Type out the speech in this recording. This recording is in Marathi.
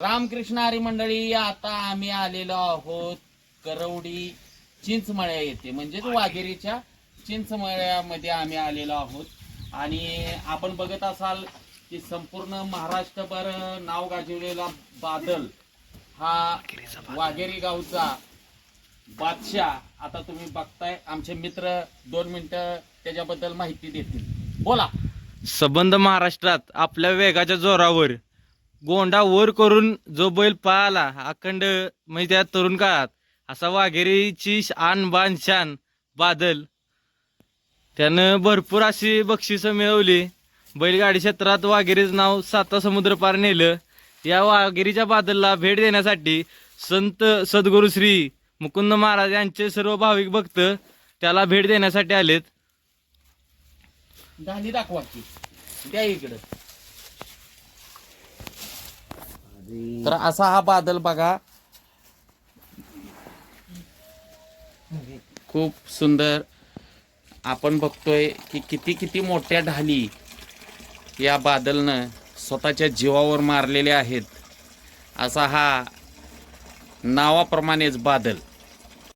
रामकृष्ण हरी मंडळी आता आम्ही आलेलो आहोत करवडी चिंचमळ्या येथे. म्हणजेच वाघेरीच्या चिंचमळ्यामध्ये आम्ही आलेलो आहोत. आणि आपण बघत असाल की संपूर्ण महाराष्ट्रभर नाव गाजवलेला बादल हा वाघेरी गावचा बादशाह. आता तुम्ही बघताय आमचे मित्र दोन मिनिटं त्याच्याबद्दल माहिती देतील. बोला. संबंध महाराष्ट्रात आपल्या वेगाच्या जोरावर गोंडा वर करून जो बैल पळाला अखंड म्हणजे त्या तरुण काळात असा वाघेरीची आन बान शान बादल. त्यानं भरपूर अशी बक्षिसं मिळवली. बैलगाडी क्षेत्रात वाघेरीचं नाव साता समुद्र पार नेलं. या वाघेरीच्या बादलला भेट देण्यासाठी संत सद्गुरू श्री मुकुंद महाराज यांचे सर्व भाविक भक्त त्याला भेट देण्यासाठी आलेत. दाखवा त्या इकडं. तर असा हा बादल बघा. खूप सुंदर. आपण बघतोय की किती किती मोठ्या ढाली या बादलनं स्वतःच्या जीवावर मारलेल्या आहेत. असा हा नावाप्रमाणेच बादल.